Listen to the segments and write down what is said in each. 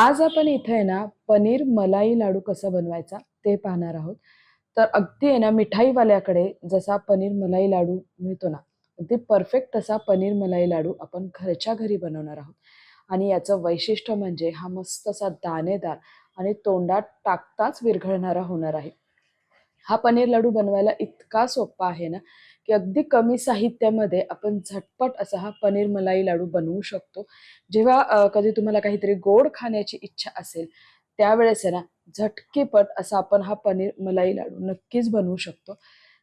आज आपण इथे आहे ना पनीर मलाई लाडू कसा बनवायचा ते पाहणार आहोत. तर अगदी आहे ना मिठाईवाल्याकडे जसा पनीर मलाई लाडू मिळतो ना अगदी परफेक्ट तसा पनीर मलाई लाडू आपण घरच्या घरी बनवणार आहोत. आणि याचं वैशिष्ट्य म्हणजे हा मस्त असा दाणेदार आणि तोंडात टाकताच विरघळणारा होणार आहे. हा पनीर लाडू बनवायला इतका सोपा आहे ना की अगदी कमी साहित्यामध्ये आपण झटपट असा हा पनीर मलाई लाडू बनवू शकतो. जेव्हा कधी तुम्हाला काहीतरी गोड खाण्याची इच्छा असेल त्यावेळेस आहे ना झटकीपट असा आपण हा पनीर मलाई लाडू नक्कीच बनवू शकतो.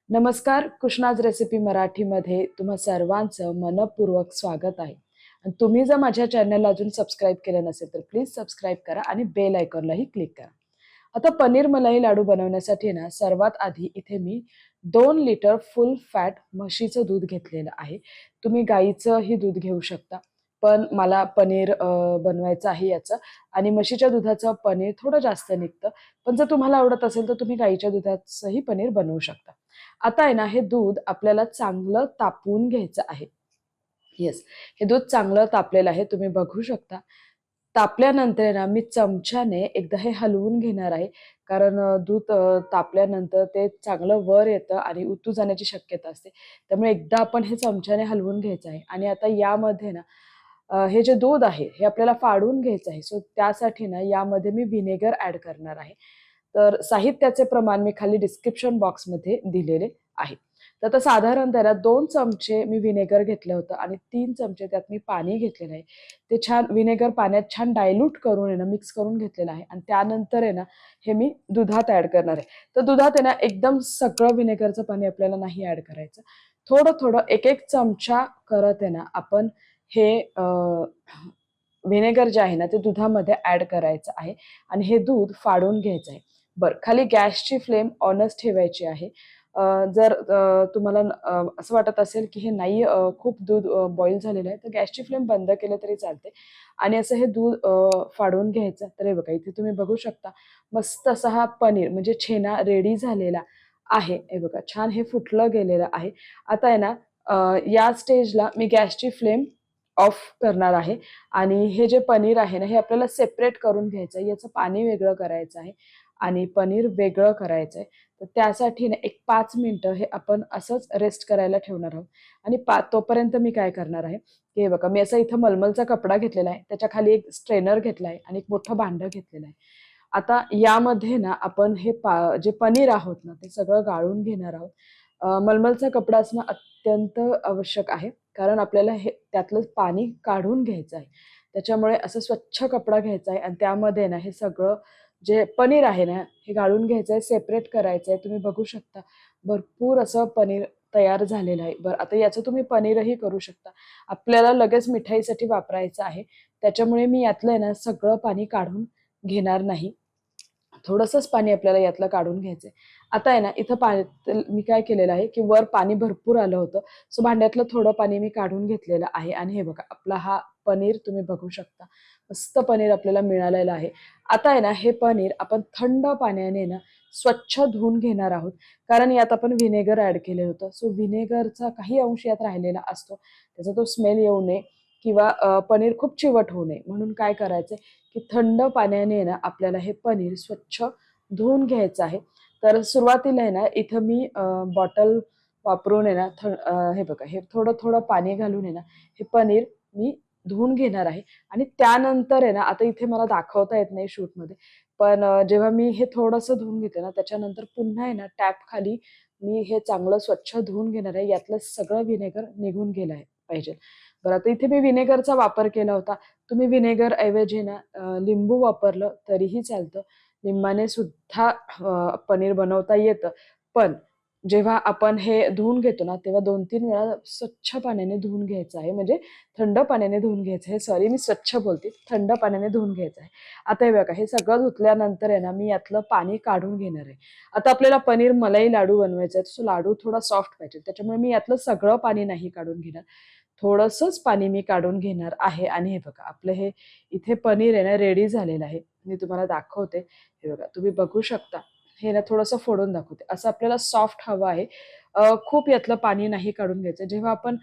नमस्कार कृष्णाज रेसिपी मराठीमध्ये तुम्हा सर्वांचं मनपूर्वक स्वागत आहे. आणि तुम्ही जर माझ्या चॅनलला अजून सबस्क्राईब केलं नसेल तर प्लीज सबस्क्राईब करा आणि बेल आयकॉनलाही क्लिक करा. आता पनीर मलाई लाडू बनवण्यासाठी ना सर्वात आधी इथे मी दोन लिटर फुल फॅट म्हशीचं दूध घेतलेलं आहे. तुम्ही गाईचंही दूध घेऊ शकता पण मला पनीर बनवायचं आहे याचं. आणि म्हशीच्या दुधाचं पनीर थोडं जास्त निघतं पण जर तुम्हाला आवडत असेल तर तुम्ही गाईच्या दुधाचंही पनीर बनवू शकता. आता आहे ना हे दूध आपल्याला चांगलं तापवून घ्यायचं आहे. येस हे दूध चांगलं तापलेलं आहे तुम्ही बघू शकता. तापल्यानंतर आहे ना मी चमच्याने एकदा हे हलवून घेणार आहे. कारण दूध तापल्यानंतर ते चांगलं वर येतं आणि उतू जाण्याची शक्यता असते. त्यामुळे एकदा आपण हे चमच्याने हलवून घ्यायचं आहे. आणि आता यामध्ये ना हे जे दूध आहे हे आपल्याला फाडून घ्यायचं आहे. सो त्यासाठी ना यामध्ये मी व्हिनेगर ॲड करणार आहे. तर साहित्याचे प्रमाण मी खाली डिस्क्रिप्शन बॉक्समध्ये दिलेले आहे तर आता साधारण त्याला दोन चमचे मी व्हिनेगर घेतलं होतं आणि तीन चमचे त्यात मी पाणी घेतलेलं आहे. ते छान व्हिनेगर पाण्यात छान डायल्यूट करून आहे ना मिक्स करून घेतलेलं आहे आणि त्यानंतर आहे ना हे मी दुधात ॲड करणार आहे. तर दुधात आहे ना एकदम सगळं व्हिनेगरचं पाणी आपल्याला नाही ॲड करायचं. थोडं थोडं एक एक चमचा करत आहे ना आपण हे व्हिनेगर जे आहे ना ते दुधामध्ये ॲड करायचं आहे आणि हे दूध फाडून घ्यायचं आहे. बरं खाली गॅसची फ्लेम ऑनच ठेवायची आहे. जर तुम्हाला असं वाटत असेल की हे नाही खूप दूध बॉईल झालेलं आहे तर गॅसची फ्लेम बंद केलं तरी चालते आणि असं हे दूध फाडून घ्यायचं तर हे बघा इथे तुम्ही बघू शकता मस्त असा हा पनीर म्हणजे छेना रेडी झालेला आहे. हे बघा छान हे फुटलं गेलेलं आहे. आता आहे ना या स्टेजला मी गॅसची फ्लेम ऑफ करणार आहे. आणि हे जे पनीर आहे ना हे आपल्याला सेपरेट करून घ्यायचं आहे. याचं पाणी वेगळं करायचं आहे. आणि पनीर वेगळं करायचं आहे तर त्यासाठी ना एक पाच मिनटं हे आपण असंच रेस्ट करायला ठेवणार आहोत. आणि पा तोपर्यंत मी काय करणार आहे की हे बघा मी असं इथं मलमलचा कपडा घेतलेला आहे त्याच्याखाली एक स्ट्रेनर घेतला आहे आणि एक मोठं भांडं घेतलेलं आहे. आता यामध्ये ना आपण हे पा जे पनीर आहोत ना ते सगळं गाळून घेणार आहोत. मलमलचा कपडा असणं अत्यंत आवश्यक आहे कारण आपल्याला हे त्यातलं पाणी काढून घ्यायचं आहे. त्याच्यामुळे असं स्वच्छ कपडा घ्यायचा आहे आणि त्यामध्ये ना हे सगळं जे पनीर आहे ना हे गाळून घ्यायचं आहे सेपरेट करायचं आहे तुम्ही बघू शकता. भरपूर असं पनीर तयार झालेलं आहे. बरं आता याचं तुम्ही पनीरही करू शकता. आपल्याला लगेच मिठाईसाठी वापरायचं आहे. त्याच्यामुळे मी यातलं आहे ना सगळं पाणी काढून घेणार नाही. थोडंसंच पाणी आपल्याला यातलं काढून घ्यायचंय. आता आहे ना इथं पाणी मी काय केलेलं आहे की वर पाणी भरपूर आलं होतं. सो भांड्यातलं थोडं पाणी मी काढून घेतलेलं आहे. आणि हे बघा आपला हा पनीर तुम्ही बघू शकता. मस्त पनीर आपल्याला मिळालेलं आहे. आता आहे ना हे पनीर आपण थंड पाण्याने ना स्वच्छ धुवून घेणार आहोत. कारण यात आपण व्हिनेगर ऍड केलेलं होतं. सो व्हिनेगरचा काही अंश यात राहिलेला असतो. त्याचा तो स्मेल येऊ नये किंवा पनीर खूप चिवट होऊ नये. म्हणून काय करायचंय की थंड पाण्याने ना आपल्याला हे पनीर स्वच्छ धुवून घ्यायचं आहे. तर सुरुवातीला आहे ना इथं मी बॉटल वापरून आहे ना थ हे बघा हे थोडं थोडं पाणी घालून आहे ना हे पनीर मी धुवून घेणार आहे. आणि त्यानंतर आहे ना आता इथे मला दाखवता येत नाही शूटमध्ये पण जेव्हा मी हे थोडंसं धुवून घेते ना त्याच्यानंतर पुन्हा आहे ना टॅप खाली मी हे चांगलं स्वच्छ धुवून घेणार आहे. यातलं सगळं व्हिनेगर निघून गेलं आहे पाहिजे. बरं आता इथे मी व्हिनेगरचा वापर केला होता. तुम्ही व्हिनेगर ऐवजी ना लिंबू वापरलं तरीही चालतं. लिंबाने सुद्धा पनीर बनवता येतं. पण जेव्हा आपण हे धुवून घेतो ना तेव्हा दोन तीन वेळा स्वच्छ पाण्याने धुवून घ्यायचं आहे. म्हणजे थंड पाण्याने धुवून घ्यायचं आहे. सॉरी मी स्वच्छ बोलते. थंड पाण्याने धुवून घ्यायचं आहे. आता हे बघा हे सगळं धुतल्यानंतर आहे ना मी यातलं पाणी काढून घेणार आहे. आता आपल्याला पनीर मलाई लाडू बनवायचा आहे तो लाडू थोडा सॉफ्ट पाहिजे. त्याच्यामुळे मी यातलं सगळं पाणी नाही काढून घेणार. थोडंसंच पाणी मी काढून घेणार आहे. आणि हे बघा आपलं हे इथे पनीर आहे ना रेडी झालेलं आहे. मी तुम्हाला दाखवते. हे बघा तुम्ही बघू शकता. हे ना थोडंसं फोडून दाखवते. असं आपल्याला सॉफ्ट हवं आहे. खूप यातलं पाणी नाही काढून घ्यायचं. जेव्हा आपण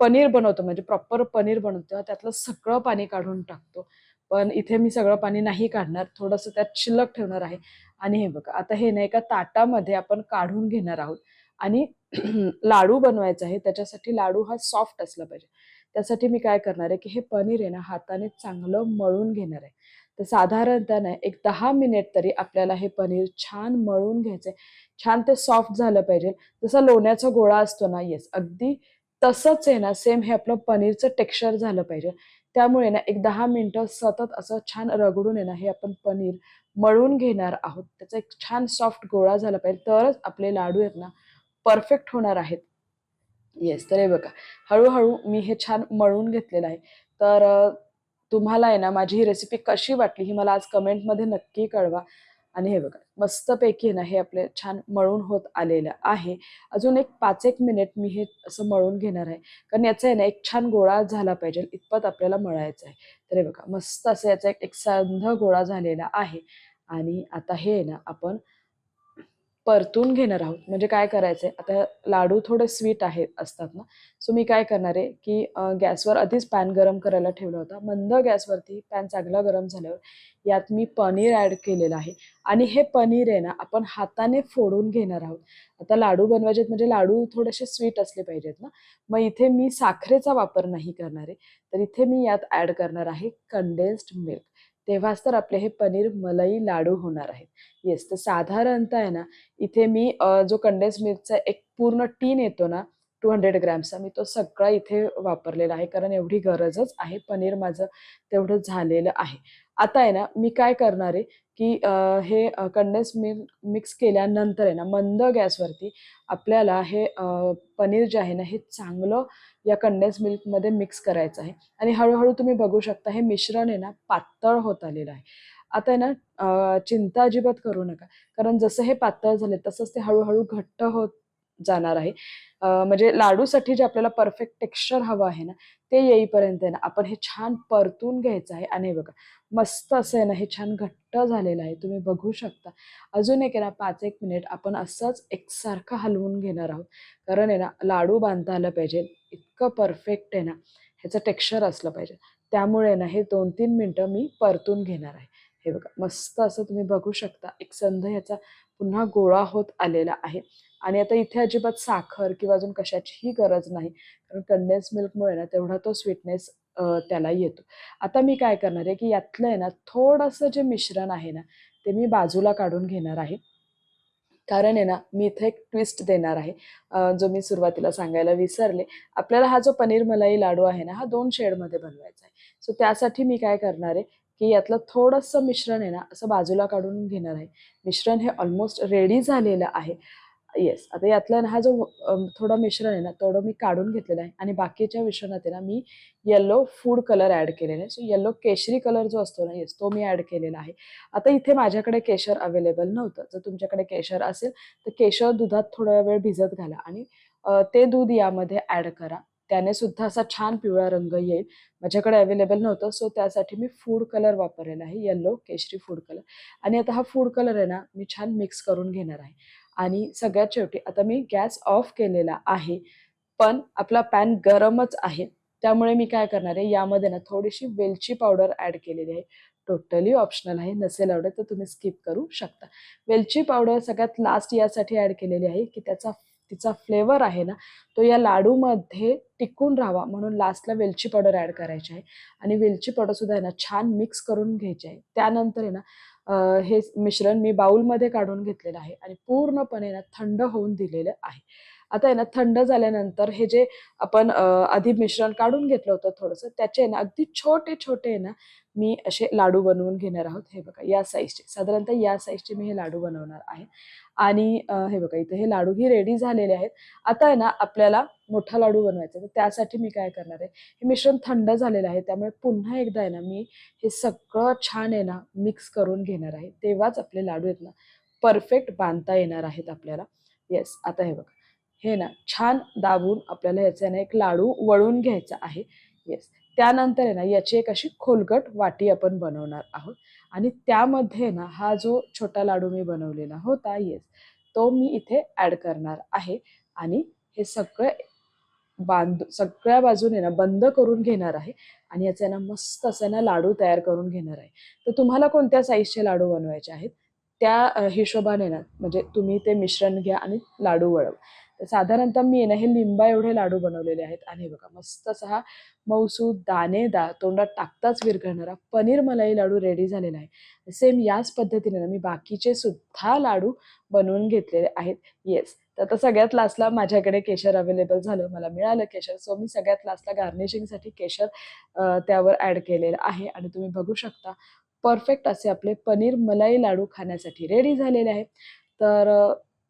पनीर बनवतो म्हणजे प्रॉपर पनीर बनवतो तेव्हा त्यातलं सगळं पाणी काढून टाकतो. पण इथे मी सगळं पाणी नाही काढणार. थोडंसं त्यात शिल्लक ठेवणार आहे. आणि हे बघा आता हे ना एका ताटामध्ये आपण काढून घेणार आहोत. आणि लाडू बनवायचा आहे. त्याच्यासाठी लाडू हा सॉफ्ट असला पाहिजे. त्यासाठी मी काय करणार आहे की हे पनीर आहे ना हाताने चांगलं मळून घेणार आहे. तर साधारणतः एक दहा मिनिट तरी आपल्याला हे पनीर छान मळून घ्यायचंय. छान ते सॉफ्ट झालं पाहिजे. जसा लोण्याचा गोळा असतो ना येस अगदी तसंच आहे ना सेम हे आपलं पनीरचं टेक्स्चर झालं पाहिजे. त्यामुळे ना एक दहा मिनटं सतत असं छान रगडून आहे ना हे आपण पनीर मळून घेणार आहोत. त्याचा एक छान सॉफ्ट गोळा झाला पाहिजे. तरच आपले लाडू आहेत ना परफेक्ट होणार आहेत. येस तर हे बघा हळूहळू मी हे छान मळून घेतलेलं आहे. तर तुम्हाला आहे ना माझी ही रेसिपी कशी वाटली ही मला आज कमेंटमध्ये नक्की कळवा. आणि हे बघा मस्तपैकी आहे ना हे आपले छान मळून होत आलेलं आहे. अजून एक पाच एक मिनिट मी हे असं मळून घेणार आहे. कारण याचा आहे ना एक छान गोळा झाला पाहिजे इतपत आपल्याला मळायचं आहे. तर हे बघा मस्त असं याचा एक एक गोळा झालेला आहे. आणि आता हे आहे ना आपण परतून घेणार आहोत. म्हणजे काय करायचंय? आता लाडू थोडे स्वीट आहे असतात ना. सो मी काय करणार आहे की गॅसवर आधीच पॅन गरम करायला ठेवला होता. मंद गॅसवरती पॅन चांगला गरम झाल्यावर यात मी पनीर ॲड केलेलं आहे. आणि हे पनीर आहे ना आपण हाताने फोडून घेणार आहोत. आता लाडू बनवायचे म्हणजे लाडू थोडेसे स्वीट असले पाहिजेत ना. मग इथे मी साखरेचा वापर नाही करणार आहे. तर इथे मी यात ॲड करणार आहे कंडेन्स्ड मिल्क तेव्हाच तर आपले हे पनीर मलाई लाडू होणार आहेत. येस तर साधारणतः आहे ना इथे मी जो कंडेन्स मिल्कचा एक पूर्ण टीन येतो ना टू हंड्रेड ग्रॅम्सचा मी तो सगळा इथे वापरलेला आहे. कारण एवढी गरजच आहे पनीर माझं तेवढं झालेलं आहे. आता आहे ना मी काय करणार आहे की हे कंडेन्स मिल्क मिक्स केल्यानंतर आहे ना मंद गॅसवरती आपल्याला हे पनीर जे आहे ना हे चांगलं या कंडेन्स मिल्कमध्ये मिक्स करायचं आहे. आणि हळूहळू तुम्ही बघू शकता हे मिश्रण आहे ना पातळ होत आलेलं आहे. आता आहे ना चिंता अजिबात करू नका. कारण जसं हे पातळ झाले तसंच ते हळूहळू घट्ट होत जाणार आहे. म्हणजे लाडूसाठी जे आपल्याला परफेक्ट टेक्स्चर हवं आहे ना ते येईपर्यंत आहे ना आपण हे छान परतून घ्यायचं आहे. आणि हे बघा मस्त असं आहे ना हे छान घट्ट झालेलं आहे. तुम्ही बघू शकता. अजून एक आहे ना पाच एक मिनिट आपण असंच एकसारखं हलवून घेणार आहोत. कारण आहे ना लाडू बांधता आलं पाहिजे. इतकं परफेक्ट आहे ना ह्याचं टेक्स्चर असलं पाहिजे. त्यामुळे ना हे दोन तीन मिनटं मी परतून घेणार आहे. हे बघा मस्त असं तुम्ही बघू शकता. एक संध ह्याचा पुन्हा गोळा होत आलेला आहे. आणि आता इथे अजिबात साखर किंवा अजून कशाचीही गरज नाही. कारण कंडेन्स मिल्कमुळे ना तेवढा तो स्वीटनेस त्याला येतो. आता मी काय करणार आहे की यातलं आहे ना थोडंसं जे मिश्रण आहे ना ते मी बाजूला काढून घेणार आहे. कारण आहे ना मी इथे एक ट्विस्ट देणार आहे. जो मी सुरुवातीला सांगायला विसरले. आपल्याला हा जो पनीर मलाई लाडू आहे ना हा दोन शेडमध्ये बनवायचा आहे. सो त्यासाठी मी काय करणार आहे की यातलं थोडंसं मिश्रण आहे ना असं बाजूला काढून घेणार आहे. मिश्रण हे ऑलमोस्ट रेडी झालेलं आहे. येस आता यातला ना हा जो थोडं मिश्रण आहे ना थोडं मी काढून घेतलेलं आहे. आणि बाकीच्या मिश्रणात आहे ना मी येलो फूड कलर ॲड केलेला आहे. सो येलो केशरी कलर जो असतो ना येस तो मी ॲड केलेला आहे. आता इथे माझ्याकडे केशर अवेलेबल नव्हतं. जर तुमच्याकडे केशर असेल तर केशर दुधात थोडा वेळ भिजत घाला आणि ते दूध यामध्ये ॲड करा. त्याने सुद्धा असा छान पिवळा रंग येईल. माझ्याकडे अवेलेबल नव्हतं सो त्यासाठी मी फूड कलर वापरलेला आहे येल्लो केशरी फूड कलर आणि आता हा फूड कलर आहे ना मी छान मिक्स करून घेणार आहे. आणि सगळ्यात शेवटी आता मी गॅस ऑफ केलेला आहे पण आपला पॅन गरमच आहे. त्यामुळे मी काय करणार आहे यामध्ये ना थोडीशी वेलची पावडर ॲड केलेली आहे. टोटली ऑप्शनल आहे नसेल आवडत तर तुम्ही स्किप करू शकता. वेलची पावडर सगळ्यात लास्ट यासाठी ॲड केलेली आहे की त्याचा तिचा फ्लेवर आहे ना तो या लाडूमध्ये टिकून राहावा म्हणून लास्टला वेलची पावडर ॲड करायची आहे. आणि वेलची पावडरसुद्धा आहे ना छान मिक्स करून घ्यायची आहे. त्यानंतर आहे ना हे मिश्रण मी बाऊलमध्ये काढून घेतलेलं आहे आणि पूर्णपणे ना थंड होऊन दिलेलं आहे. आता आहे ना थंड झाल्यानंतर हे जे आपण आधी मिश्रण काढून घेतलं होतं थोडंसं त्याचे आहे ना अगदी छोटे छोटे आहे ना मी असे लाडू बनवून घेणार आहोत. हे बघा या साईजचे साधारणतः या साईजचे मी हे लाडू बनवणार आहे. आणि हे बघा इथे हे लाडूही रेडी झालेले आहेत. आता आहे ना आपल्याला मोठा लाडू बनवायचा आहे. तर त्यासाठी मी काय करणार आहे? हे मिश्रण थंड झालेलं आहे. त्यामुळे पुन्हा एकदा आहे ना मी हे सगळं छान आहे ना मिक्स करून घेणार आहे. तेव्हाच आपले लाडू आहेत ना परफेक्ट बांधता येणार आहेत आपल्याला. येस आता हे बघा. हे ना छान दाबून आपल्याला याचा ना एक लाडू वळून घ्यायचा आहे. येस त्यानंतर आहे ना याची एक अशी खोलगट वाटी आपण बनवणार आहोत. आणि त्यामध्ये ना हा जो छोटा लाडू मी बनवलेला होता येस तो मी इथे ॲड करणार आहे. आणि हे सगळं बांध सगळ्या बाजूने ना बंद करून घेणार आहे. आणि याचे ना मस्त असे ना लाडू तयार करून घेणार आहे. तर तुम्हाला कोणत्या साईजचे लाडू बनवायचे आहेत? त्या हिशोबाने ना म्हणजे तुम्ही ते मिश्रण घ्या आणि लाडू वळव. साधारणतः मी आहे ना हे लिंबा एवढे लाडू बनवलेले आहेत. आणि बघा मस्त असा हा मऊसूद दाणेदार तोंडात टाकताच विरघळणारा पनीर मलाई लाडू रेडी झालेला आहे. सेम याच पद्धतीने ना मी बाकीचे सुद्धा लाडू बनवून घेतलेले आहेत. येस तर आता सगळ्यात लास्टला माझ्याकडे केशर अवेलेबल झालं. मला मिळालं केशर. सो मी सगळ्यात लास्टला गार्निशिंगसाठी केशर त्यावर ॲड केलेलं आहे. आणि तुम्ही बघू शकता परफेक्ट असे आपले पनीर मलाई लाडू खाण्यासाठी रेडी झालेले आहे. तर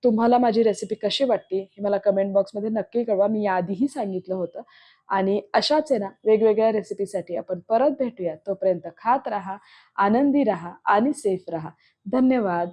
तुम्हाला माझी रेसिपी कशी वाटली हे मला कमेंट बॉक्समध्ये नक्की कळवा. मी याआधीही सांगितलं होतं. आणि अशाच आहे ना वेगवेगळ्या रेसिपीसाठी आपण परत भेटूया. तोपर्यंत खात राहा आनंदी राहा आणि सेफ राहा. धन्यवाद.